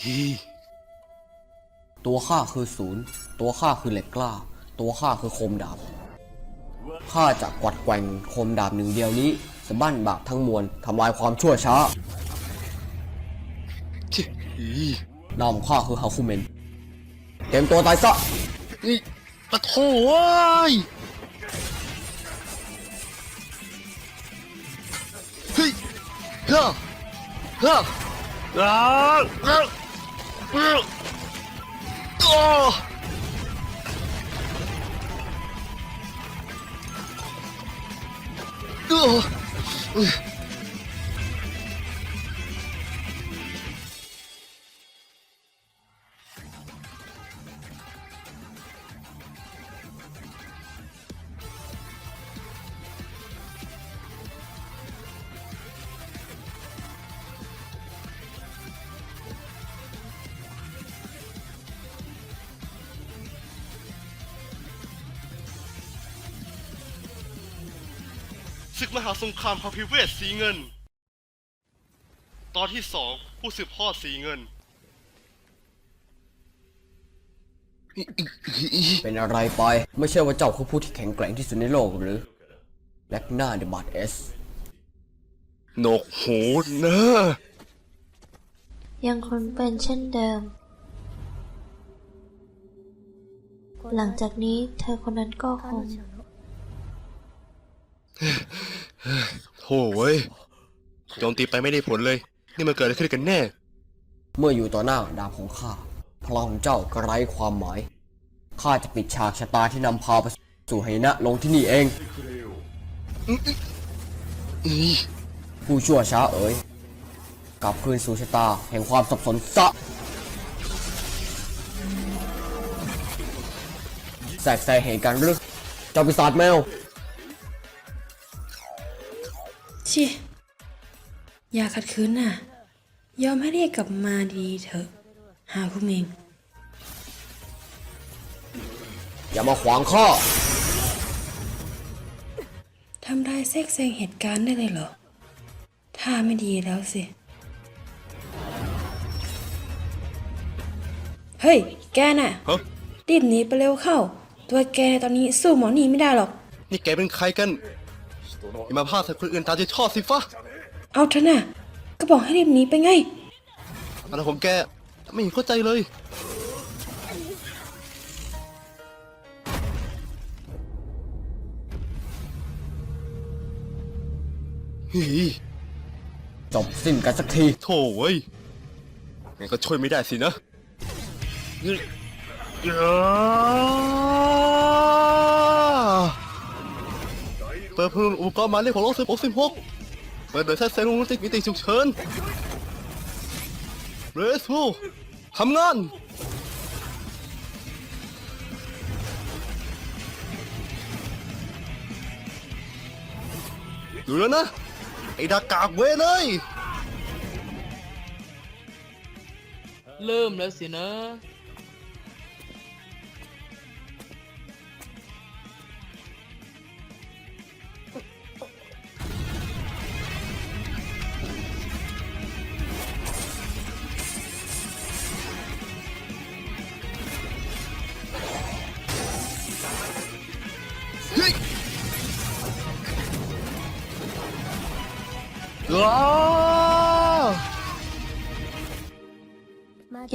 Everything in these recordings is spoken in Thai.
ฮีตัวข้าคือศูนย์ ตัวข้าคือเหล็กกล้า ตัวข้าคือคมดาบ ข้าจะกวัดแกว่งคมดาบหนึ่งเดียวนี้สะบั้นบาปทั้งมวลทำลายความชั่วช้าชิฮีนามข้าคือฮาคุเมนเตรียมตัวตายซะนี่ปะโถเว้ยเฮ้ยฮ่าฮ่าอ้าอ้าอ้า โอ้โอ้าสงครามพระพิเวทสีเงิน ตอนที่สองผู้สืบทอดสีเงิน เป็นอะไรไป ไม่ใช่ว่าเจ้าคือผู้ที่แข็งแกร่งที่สุดในโลกหรือแล็กนาเดบัตเอสหนกหูนะยังคงเป็นเช่นเดิม หลังจากนี้เธอคนนั้นก็คง โถ่เว้ยโจมตีไปไม่ได้ผลเลย นี่มันเกิดอะไรขึ้นกันแน่ เมื่ออยู่ต่อหน้าดาบของข้าพลังของเจ้าก็ไร้ความหมายข้าจะปิดฉากชะตาที่นำพาไปสู่ไหนะลงที่นี่เองผู้ชั่วช้าเอ๋ยกลับคืนสู่ชะตาแห่งความสับสนซะแสกแซงเหตุการณ์หรือเจ้าปีศาจแมว ชิอย่าขัดขืนน่ะ ยอมให้เรียกกลับมาดีเถอะ หาคุณเองอย่ามาขวางข้าทำได้แทรกแซงเหตุการณ์ได้เลยเหรอถ้าไม่ดีแล้วสิ เฮ้ย แกน่ะฮะรีบหนีไปเร็วเข้า ตัวแกตอนนี้สู้หมอนี่ไม่ได้หรอก นี่แกเป็นใครกัน อย่ามาพาดใส่คนอื่นตามใจชอบสิฟ้าเอาเถอะน่ะก็บอกให้รีบหนีไปไง อะไรของแกไม่เห็นเข้าใจเลย ฮีจบสิ้นกันสักที โถ่เว้ยงั้นก็ช่วยไม่ได้สินะนี่อ้า เปิดเพิ่มอุปกรณ์มายเลขของโลกสิบหกสิบหกเปิดโดยใช้เซลล์ลูติกมิติฉุกเฉินเรสฟูทำงานดูแล้วนะ ไอ้ดากากเว้ยเลย เริ่มแล้วสินะ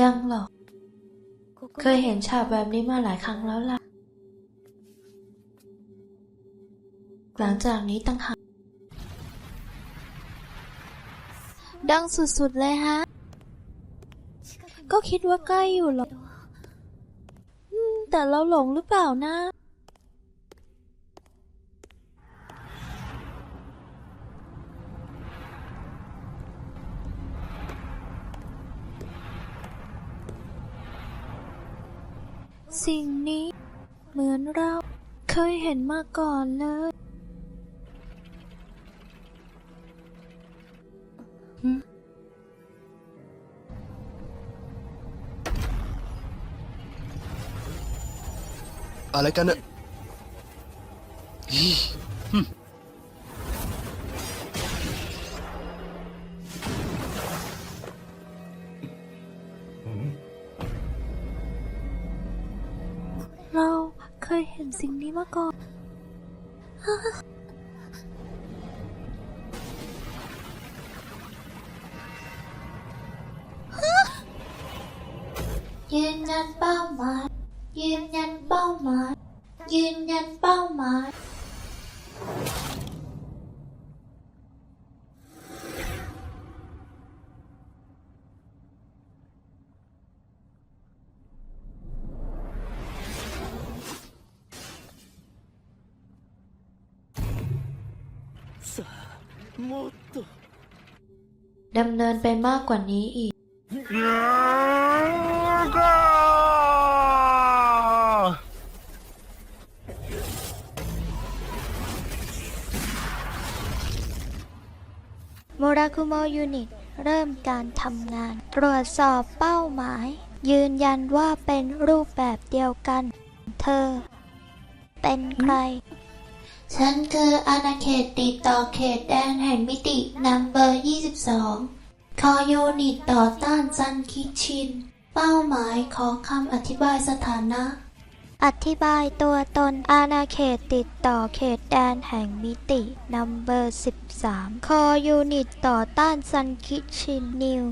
ยังหรอก เคยเห็นฉากแบบนี้มาหลายครั้งแล้วล่ะ หลังจากนี้ตั้งหากดังสุดๆเลยฮะ ก็คิดว่าใกล้อยู่หรอกแต่เราหลงหรือเปล่านะ สิ่งนี้ เหมือนเราเคยเห็นมาก่อนเลยอะไรกันเนี่ย ยเห็นสิ่งนี้มาก่อน ยืนยันเป้าหมาย ยืนยันเป้าหมาย ยืนยันเป้าหมาย ดำเนินไปมากกว่านี้อีก โมราคุโมยูนิต เริ่มการทำงาน ตรวจสอบเป้าหมาย ยืนยันว่าเป็นรูปแบบเดียวกัน เธอ เป็นใคร ฉันคืออาณาเขตติดต่อเขตแดนแห่งมิตินัมเบอร์ 22 คอยูนิตต่อต้านซันคิชิน เป้าหมายขอคำอธิบายสถานะ อธิบายตัวตนอาณาเขตติดต่อเขตแดนแห่งมิตินัมเบอร์ 13 คอยูนิตต่อต้านซันคิชินนิว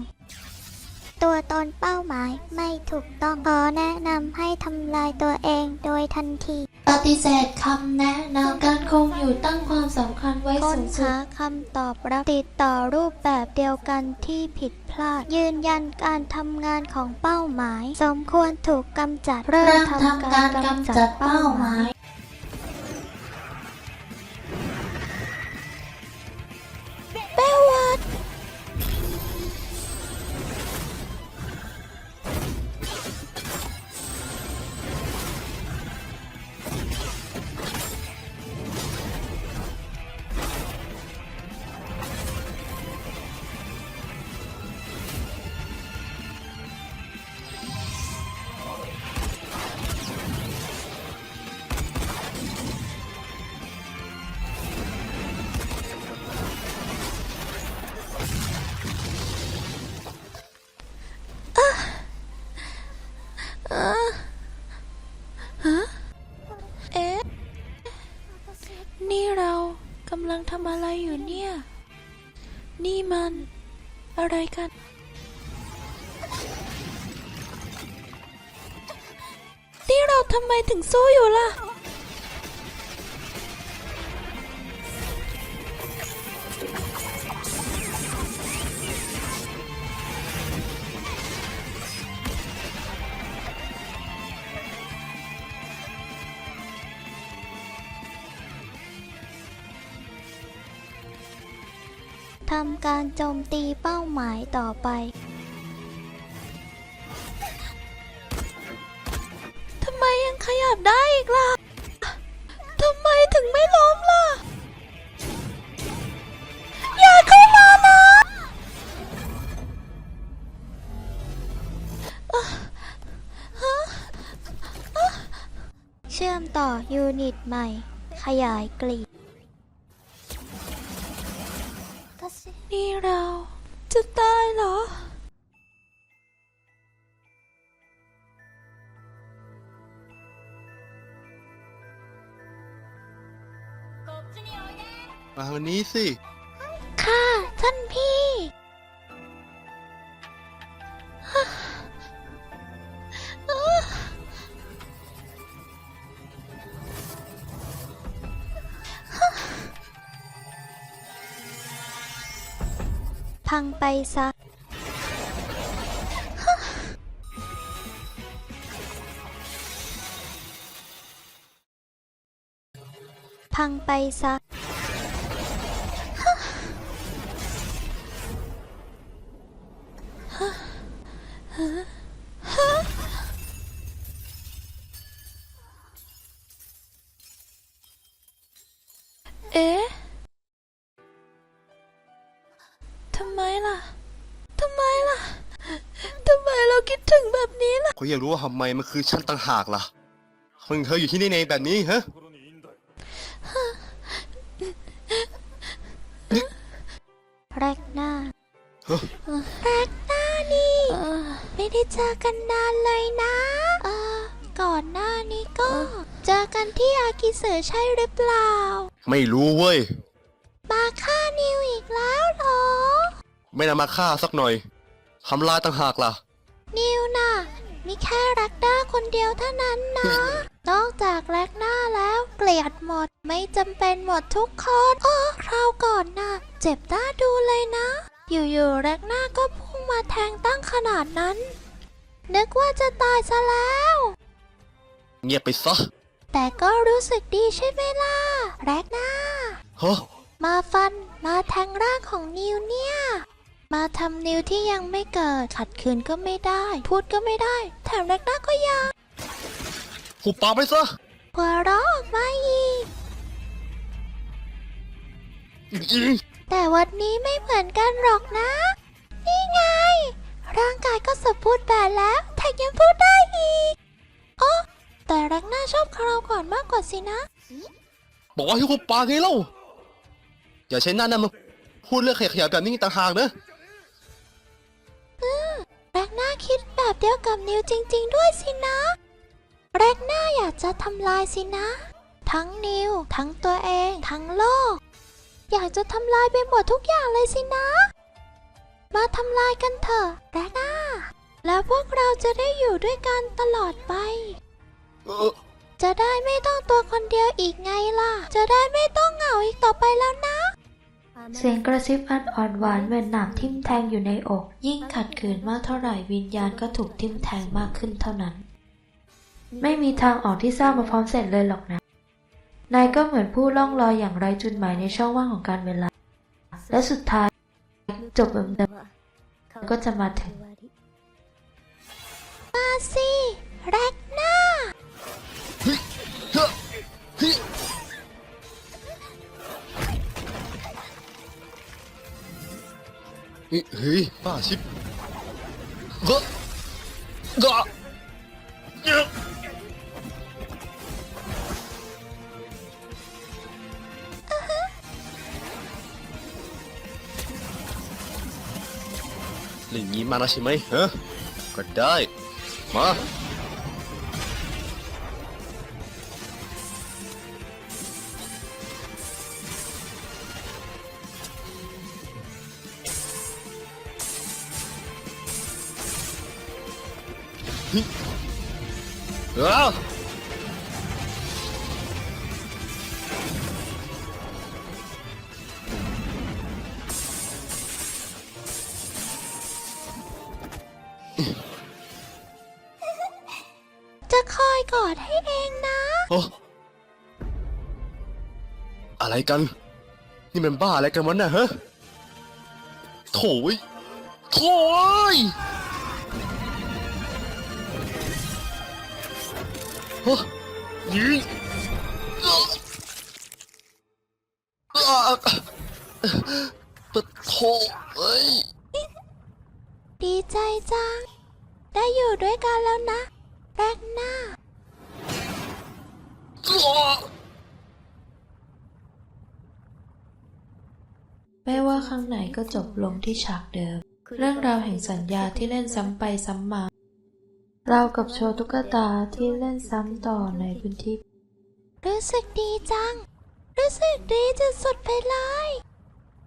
ตัวตนเป้าหมายไม่ถูกต้องขอแนะนำให้ทำลายตัวเองโดยทันที ปฏิเสธคำแนะนำการ คงอยู่ตั้งความสำคัญไว้ค้สูงสุด หาคำตอบรับติดต่อรูปแบบเดียวกันที่ผิดพลาด ยืนยันการทำงานของเป้าหมาย สมควรถูกกำจัดเริ่มทำการกำจัดเป้าหมาย อะไรกัน นี่เราทำไมถึงสู้อยู่ล่ะำการโจมตีเป้าหมายต่อไปทำไมยังขยับได้อีกล่ะทำไมถึงไม่ล้มล่ะ อย่าเข้ามานะเชื่อมต่อยูนิตใหม่ ขยายกลีบ นี่เราจะตายเหรอมาวันนี้สิ ค่ะท่านพี่ ไปซะ พังไปซะ อยากรู้ว่าทำไมมันคือฉันต่างหากล่ะคนเธออยู่ที่นี่ในแบบนี้ฮะแรกหน้าเฮ้ยแรกหน้านี่ ไม่ได้เจอกันนานเลยนะเออก่อนหน้านี้ก็ เจอกันที่อากิสึใช่หรือเปล่า ไม่รู้เว้ย มาฆ่านิวอีกแล้วเหรอ ไม่นำมาฆ่าสักหน่อยทำลายต่างหากล่ะนิวน่ะมี แค่แร็กด้าคนเดียวเท่านั้นนะ นอกจากแร็กด้าแล้วเกลียดหมดไม่จำเป็นหมดทุกคนอ้อคราวก่อนน่ะเจ็บหน้าดูเลยนะ อยู่ๆแร็กด้าก็พุ่งมาแทงตั้งขนาดนั้น นึกว่าจะตายซะแล้ว เงียบไปซะแต่ก็รู้สึกดีใช่ไหมล่ะแร็กด้า ฮะมาฟันมาแทงร่างของนิวเนี่ย มาทำนิวที่ยังไม่เกิด ขัดขืนก็ไม่ได้ พูดก็ไม่ได้ แถมแรกหน้าก็ยังหุบปากไปซะหัวเราะออกมาอีกอีแต่วันนี้ไม่เหมือนกันหรอกนะ นี่ไง ร่างกายก็สมบูรณ์แบบแล้วแถมยังพูดได้อีกอ๋อแต่แรกหน้าชอบคราวก่อนมากกว่าสินะ บอกว่าให้หุบปากไงเล่าอย่าใช้หน้านั่นมาพูดเรื่องขยะๆแบบนี้ต่างหากนะ แรกหน้าคิดแบบเดียวกับนิวจริง ๆ ด้วยสินะ แรกหน้าอยากจะทำลายสินะ ทั้งนิว ทั้งตัวเอง ทั้งโลก อยากจะทำลายไปหมดทุกอย่างเลยสินะ มาทำลายกันเถอะแรกหน้า แล้วพวกเราจะได้อยู่ด้วยกันตลอดไป เออจะได้ไม่ต้องตัวคนเดียวอีกไงล่ะ จะได้ไม่ต้องเหงาอีกต่อไปแล้วนะ เสียงกระซิบอันอ่อนหวานเหมือนหนามทิ่มแทงอยู่ในอก ยิ่งขัดขืนมากเท่าไหร่วิญญาณก็ถูกทิ่มแทงมากขึ้นเท่านั้น ไม่มีทางออกที่สร้างมาพร้อมเสร็จเลยหรอกนะ นายก็เหมือนผู้ล่องลอยอย่างไร้จุดหมายในช่องว่างของการเวลา และสุดท้ายจบแบบเดิมก็จะมาถึง มาสิแรก ฮ้ยเฮ้ยบ้าชิบเฮ้ยกะเยอะเล่นงี้มาแล้วใช่ไหมฮะก็ได้ มา อ้าวจะคอยกอดให้เองนะ โอ้อะไรกัน นี่มันบ้าอะไรกันวะน่ะฮะโถ่ยโถ่ย ยิงอะอะปะโถเอ้ย ดีใจจัง ได้อยู่ด้วยกันแล้วนะแรกหน้าอะแม้ว่าครั้งไหนก็จบลงที่ฉากเดิม เรื่องราวแห่งสัญญาที่เล่นซ้ำไปซ้ำมา เราวกับโชว์ตุ๊กตาที่เล่นซ้ำต่อในพื้นที่ รู้สึกดีจัง รู้สึกดีจะสุดไปเลย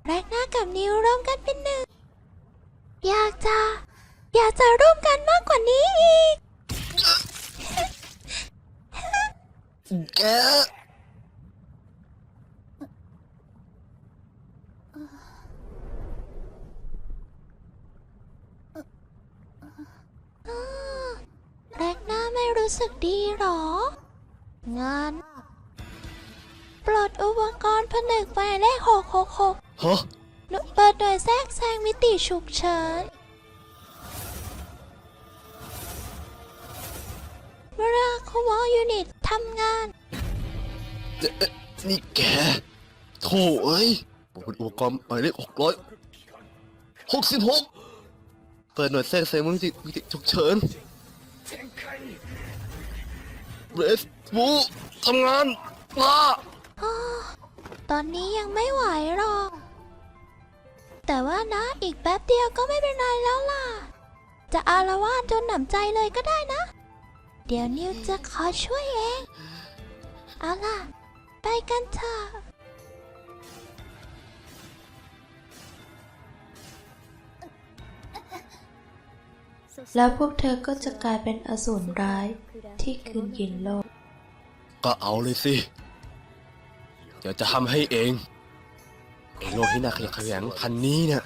แรกหน้ากับนิวร่วมกันเป็นหนึ่ง อยากจะ อยากจะร่วมกันมากกว่านี้อีกแก แรกหน้าไม่รู้ สึกดีหรองานปลดอุปกรณ์ผนึกหมายเลขหกหกหกฮะหนูเปิดหน่วยแทรกแซงมิติฉุกเฉินเวลาคุมอยูนิตทำงาน นี่แกโถ่เอ้ยอุปกรณ์หมายเลขหกร้อยหกสิบหกเปิดหน่วยแทรกแซงมิติมิติฉุกเฉิน เรสบูทำงานป้าอตอนนี้ยังไม่ไหวหรอก แต่ว่านะอีกแป๊บเดียวก็ไม่เป็นไรแล้วล่ะ จะอารวาสจนหนำใจเลยก็ได้นะ เดี๋ยวนิวจะขอช่วยเอง เอาล่ะ ไปกันเถอะ แล้วพวกเธอก็จะกลายเป็นอสูรร้ายที่คืนกินโลก ก็เอาเลยสิ เดี๋ยวจะทำให้เองไอ้โลกที่น่าขยะแขยงพันนี้เนี่ย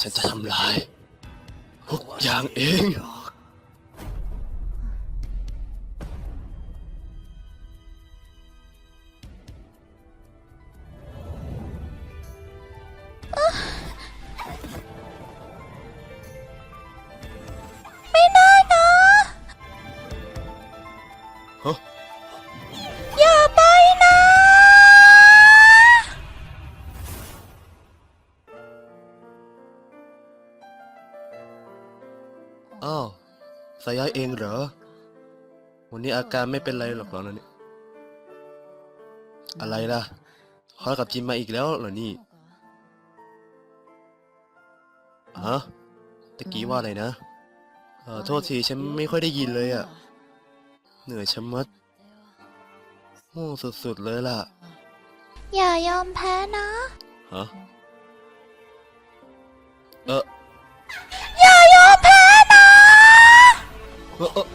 ฉันจะทำลายทุกอย่างเอง อ้าวสายยายเองเหรอ วันนี้อาการไม่เป็นไรหรอกเหรอเนี่ยอะไรล่ะฮอดกับจิมมาอีกแล้วเหรอนี่ฮะตะกี้ว่าอะไรนะเออโทษทีฉันไม่ค่อยได้ยินเลยอะ่ะ เหนื่อยชะมัดโง่สุดๆเลยล่ะ อย่ายอมแพ้นะ ฮะ เออ 呃呃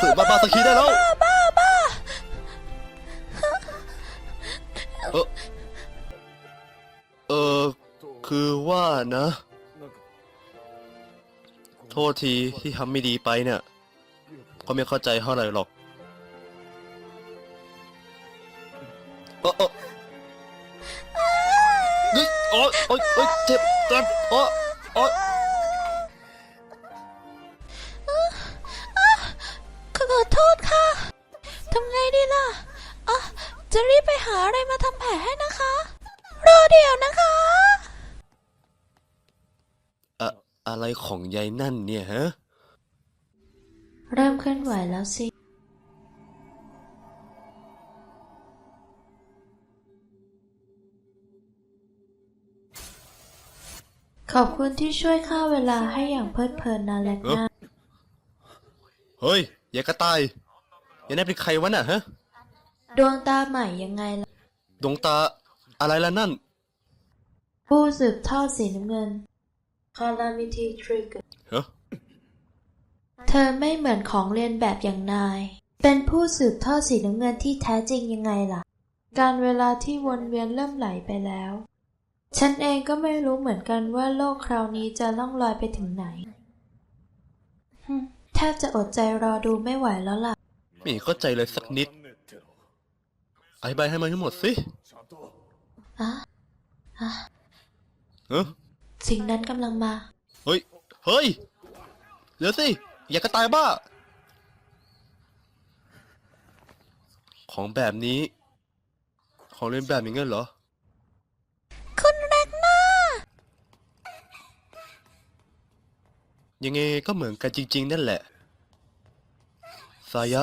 เลิกว่าคุยบ้าๆสักทีได้แล้วบ้าบ้าเออเออคือว่านะ โทษทีที่ทำไม่ดีไปเนี่ยก็ไม่เข้าใจเท่าไหร่หรอกเออเออเฮ้ยโอ๊ยโอ๊ยโอ๊ยเจ็บเจ็บโอ๊ยโอ๊ย อะอะไรของยายนั่นเนี่ยฮะ เริ่มเคลื่อนไหวแล้วสิ ขอบคุณที่ช่วยฆ่าเวลาให้อย่างเพลิดเพลินนะแลกนาเฮ้ยยายกระต่ายยายนั่นเป็นใครวะน่ะฮะ ดวงตาใหม่ยังไงล่ะ ดวงตาอะไรล่ะนั่น ผู้สืบทอดสีน้ำเงิน Calamity Trigger เฮ้อเธอไม่เหมือนของเรียนแบบอย่างนาย เป็นผู้สืบทอดสีน้ำเงินที่แท้จริงยังไงล่ะ การเวลาที่วนเวียนเริ่มไหลไปแล้ว ฉันเองก็ไม่รู้เหมือนกันว่าโลกคราวนี้จะล่องลอยไปถึงไหนฮึ่มแทบจะอดใจรอดูไม่ไหวแล้วล่ะ ไม่เข้าใจเลยสักนิดอธิบายให้มันทั้งหมดสิอะอะเฮ้อ สิ่งนั้นกำลังมา เฮ้ย เฮ้ย เดี๋ยวสิ อย่ากระต่ายบ้า ของแบบนี้ ของเล่นแบบนี้เงี้ยเหรอ คุณแรกหน้ายังไงก็เหมือนกันจริง ๆ นั่นแหละ สายะ